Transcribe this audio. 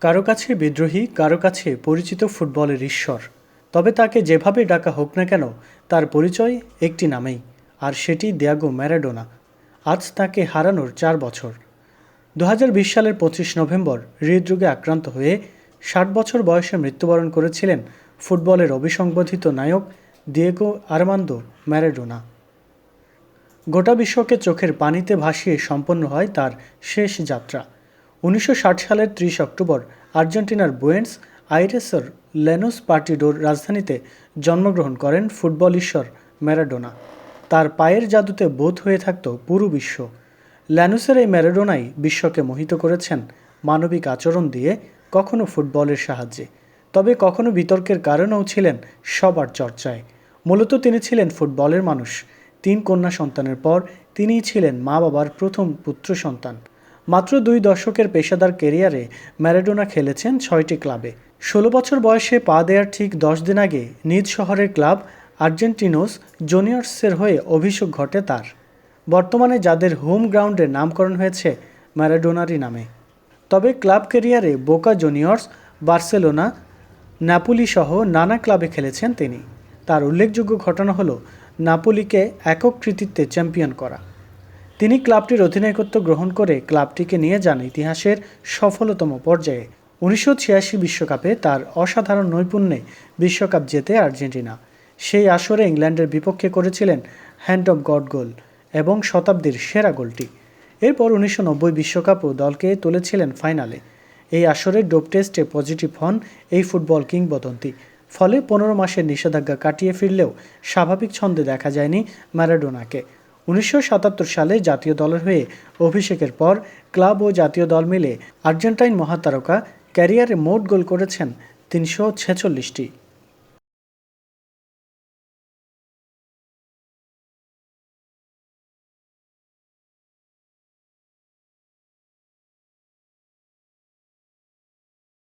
কারও কাছে বিদ্রোহী, কারও কাছে পরিচিত ফুটবলের ঈশ্বর। তবে তাকে যেভাবে ডাকা হোক না কেন, তার পরিচয় একটি নামেই, আর সেটি দিয়াগো ম্যারাডোনা। আজ তাকে হারানোর চার বছর। দু হাজার বিশ সালের পঁচিশ নভেম্বর হৃদরোগে আক্রান্ত হয়ে ষাট বছর বয়সে মৃত্যুবরণ করেছিলেন ফুটবলের অবিসংবাদিত নায়ক দিয়েগো আরমান্দো ম্যারাডোনা। গোটা বিশ্বকে চোখের পানিতে ভাসিয়ে সম্পন্ন হয় তার শেষ যাত্রা। উনিশশো ষাট সালের ত্রিশ অক্টোবর আর্জেন্টিনার বুয়েন্স আইরেসের লেনোস পার্টিডোর রাজধানীতে জন্মগ্রহণ করেন ফুটবল ঈশ্বর ম্যারাডোনা। তার পায়ের জাদুতে বোধ হয়ে থাকত পুরো বিশ্ব। ল্যানোসের এই ম্যারাডোনাই বিশ্বকে মোহিত করেছেন মানবিক আচরণ দিয়ে কখনো ফুটবলের সাহায্যে। তবে কখনো বিতর্কের কারণেও ছিলেন সবার চর্চায়। মূলত তিনি ছিলেন ফুটবলের মানুষ। তিন কন্যা সন্তানের পর তিনিই ছিলেন মা বাবার প্রথম পুত্র সন্তান। মাত্র দুই দশকের পেশাদার কেরিয়ারে ম্যারাডোনা খেলেছেন ছয়টি ক্লাবে। ষোলো বছর বয়সে পা দেওয়ার ঠিক দশ দিন আগে নিজ শহরের ক্লাব আর্জেন্টিনোস জুনিয়র্সের হয়ে অভিষেক ঘটে তার। বর্তমানে যাদের হোম গ্রাউন্ডের নামকরণ হয়েছে ম্যারাডোনারই নামে। তবে ক্লাব কেরিয়ারে বোকা জুনিয়র্স, বার্সেলোনা নাপুলি সহ নানা ক্লাবে খেলেছেন তিনি। তার উল্লেখযোগ্য ঘটনা হলো নাপুলিকে একক কৃতিত্বে চ্যাম্পিয়ন করা। তিনি ক্লাবটির অধিনায়কত্ব গ্রহণ করে ক্লাবটিকে নিয়ে যান ইতিহাসের সফলতম পর্যায়ে। উনিশশো বিশ্বকাপে তার অসাধারণ নৈপুণ্যে বিশ্বকাপ জেতে আর্জেন্টিনা। সেই আসরে ইংল্যান্ডের বিপক্ষে করেছিলেন হ্যান্ড অফ গড গোল এবং শতাব্দীর সেরা গোলটি। এরপর উনিশশো বিশ্বকাপও দলকে তুলেছিলেন ফাইনালে। এই আসরে ডোপ টেস্টে পজিটিভ হন এই ফুটবল কিংবদন্তি। ফলে পনেরো মাসের নিষেধাজ্ঞা কাটিয়ে ফিরলেও স্বাভাবিক ছন্দে দেখা যায়নি ম্যারাডোনাকে। উনিশশো সাতাত্তর সালে জাতীয় দলের হয়ে অভিষেকের পর ক্লাব ও জাতীয় দল মিলে আর্জেন্টাইন মহাতারকা ক্যারিয়ারে মোট গোল করেছেন তিনশো ছেচল্লিশটি।